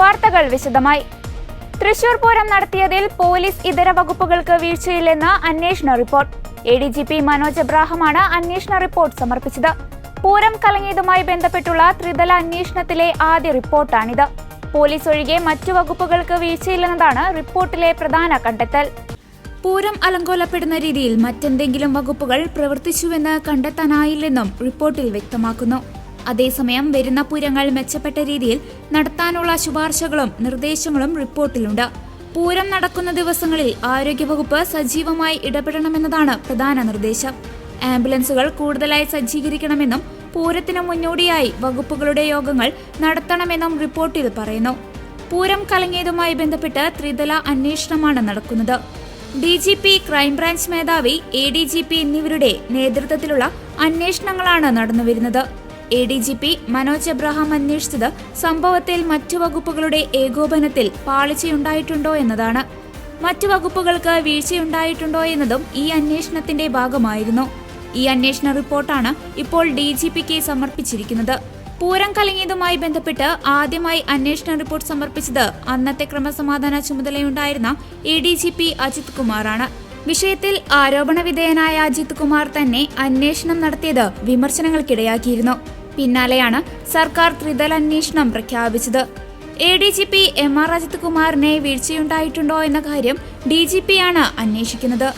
വാർത്തകൾ വിശദമായി. തൃശൂർ പൂരം നടത്തിയതിൽ പോലീസ് ഇതര വകുപ്പുകൾക്ക് വീഴ്ചയില്ലെന്ന് അന്വേഷണ report. A D G P Manoj എബ്രാഹമാണ് അന്വേഷണ റിപ്പോർട്ട് സമർപ്പിച്ചത്. പൂരം കലങ്ങിയതുമായി ബന്ധപ്പെട്ടുള്ള ത്രിതല അന്വേഷണത്തിലെ ആദ്യ റിപ്പോർട്ടാണിത്. പോലീസ് ഒഴികെ മറ്റു വകുപ്പുകൾക്ക് വീഴ്ചയില്ലെന്നതാണ് റിപ്പോർട്ടിലെ പ്രധാന കണ്ടെത്തൽ. പൂരം അലങ്കോലപ്പെടുന്ന രീതിയിൽ മറ്റെന്തെങ്കിലും വകുപ്പുകൾ പ്രവർത്തിച്ചുവെന്ന് കണ്ടെത്താനായില്ലെന്നും റിപ്പോർട്ടിൽ വ്യക്തമാക്കുന്നു. അതേസമയം വരുന്ന പൂരങ്ങൾ മെച്ചപ്പെട്ട രീതിയിൽ നടത്താനുള്ള ശുപാർശകളും നിർദ്ദേശങ്ങളും റിപ്പോർട്ടിലുണ്ട്. പൂരം നടക്കുന്ന ദിവസങ്ങളിൽ ആരോഗ്യവകുപ്പ് സജീവമായി ഇടപെടണമെന്നതാണ് പ്രധാന നിർദ്ദേശം. ആംബുലൻസുകൾ കൂടുതലായി സജ്ജീകരിക്കണമെന്നും പൂരത്തിന് മുന്നോടിയായി വകുപ്പുകളുടെ യോഗങ്ങൾ നടത്തണമെന്നും റിപ്പോർട്ടിൽ പറയുന്നു. പൂരം കലങ്ങിയതുമായി ബന്ധപ്പെട്ട് ത്രിതല അന്വേഷണമാണ് നടക്കുന്നത്. D G P crime branch മേധാവി എ ഡി ജി പി എന്നിവരുടെ നേതൃത്വത്തിലുള്ള അന്വേഷണങ്ങളാണ് നടന്നുവരുന്നത്. A D G P Manoj Abraham അന്വേഷിച്ചത് സംഭവത്തിൽ മറ്റു വകുപ്പുകളുടെ ഏകോപനത്തിൽ പാളിച്ചയുണ്ടായിട്ടുണ്ടോ എന്നതാണ്. മറ്റു വകുപ്പുകൾക്ക് വീഴ്ചയുണ്ടായിട്ടുണ്ടോ എന്നതും ഈ അന്വേഷണത്തിന്റെ ഭാഗമായിരുന്നു. ഈ അന്വേഷണ റിപ്പോർട്ടാണ് ഇപ്പോൾ ഡി ജി പിക്ക് സമർപ്പിച്ചിരിക്കുന്നത്. പൂരം കലങ്ങിയതുമായി ബന്ധപ്പെട്ട് ആദ്യമായി അന്വേഷണ റിപ്പോർട്ട് സമർപ്പിച്ചത് അന്നത്തെ ക്രമസമാധാന ചുമതലയുണ്ടായിരുന്ന A D G P Ajith കുമാറാണ്. വിഷയത്തിൽ ആരോപണ വിധേയനായ അജിത് കുമാർ തന്നെ അന്വേഷണം നടത്തിയത് വിമർശനങ്ങൾക്കിടയാക്കിയിരുന്നു. പിന്നാലെയാണ് സർക്കാർ ത്രിതല അന്വേഷണം പ്രഖ്യാപിച്ചത്. A D G P M R Ajith കുമാറിനെ വീഴ്ചയുണ്ടായിട്ടുണ്ടോ എന്ന കാര്യം ഡി ജി പിയാണ് അന്വേഷിക്കുന്നത്.